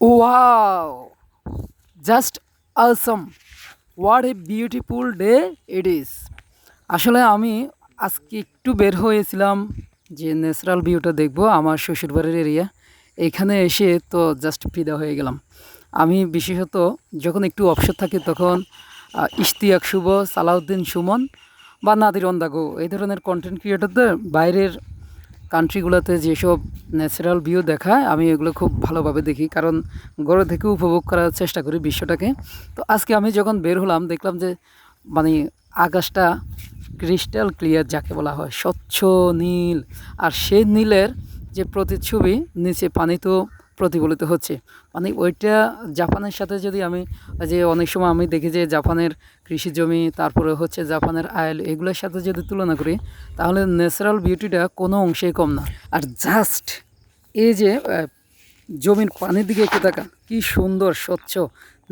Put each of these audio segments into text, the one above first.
Wow! Just awesome! What a beautiful day it is! আসলে আমি আজকে একটু বের হয়েছিলাম যে ন্যাচারাল ভিউটা দেখব আমার শ্বশুরবাড়ির এরিয়া এখানে এসে তো জাস্ট ফিদা হয়ে গেলাম আমি বিশেষত যখন একটু অবসর থাকি তখন ইশতিয়াক শুভ, সালাউদ্দিন সুমন বা নাদির অন্দাগো এই ধরনের কন্টেন্ট ক্রিয়েটরদের বাইরের কান্ট্রিগুলোতে যেসব ন্যাচারাল ভিউ দেখায়, আমি এগুলো খুব ভালোভাবে দেখি। কারণ ঘরে থেকে উপভোগ করার চেষ্টা করি বিশ্বটাকে। তো আজকে আমি যখন বের হলাম, দেখলাম যে মানে আকাশটা ক্রিস্টাল ক্লিয়ার যাকে বলা হয়, স্বচ্ছ নীল। আর সেই নীলের যে প্রতিচ্ছবি, নিচে পানি তো প্রতিফলিত হচ্ছে। মানে ওইটা জাপানের সাথে যদি আমি যে অনেক সময় আমি দেখি যে জাপানের কৃষি জমি তারপরে হচ্ছে জাপানের আয়েল এগুলোর সাথে যদি তুলনা করি তাহলে ন্যাচারাল বিউটিটা কোনো অংশেই কম না। আর জাস্ট এই যে জমির পানির দিকে একটু তাকান কি সুন্দর স্বচ্ছ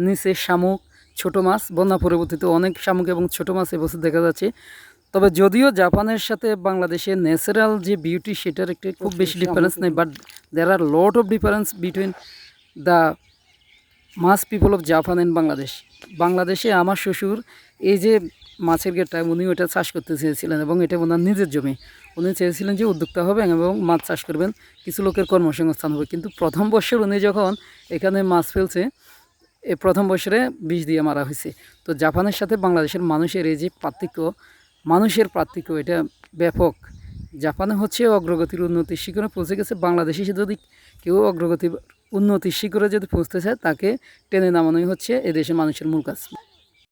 নিচে শামুক ছোট মাছ বন্যা পরবর্তীতে অনেক শামুক এবং ছোট মাছ এবছর দেখা যাচ্ছে। তবে যদিও জাপানের সাথে বাংলাদেশে ন্যাচারাল যে বিউটি সেটার একটি খুব বেশি ডিফারেন্স নেই but there are lot of difference between the much people of Japan and Bangladesh বাংলাদেশে আমার শ্বশুর, এই যে মাছের গেটটা, উনি ওটা চাষ করতে চেয়েছিলেন এবং এটা ওনার নিজের জমি। উনি চেয়েছিলেন যে উদ্যোক্তা হবেন এবং মাছ চাষ করবেন, কিছু লোকের কর্মসংস্থান হবে। কিন্তু প্রথম বছর উনি যখন এখানে মাছ ফেলছে, এ প্রথম বছরে বিষ দিয়ে মারা হয়েছে। তো জাপানের সাথে বাংলাদেশের মানুষের এই যে পার্থক্য, মানুষের পার্থক্য এটা ব্যাপক। জাপানে হচ্ছে অগ্রগতির উন্নতি শিখরে পৌঁছে গেছে। বাংলাদেশে সে যদি কেউ অগ্রগতি উন্নতির শিখরে যদি পৌঁছতে চায়, তাকে টেনে নামানোই হচ্ছে এদেশের মানুষের মূল কাজ।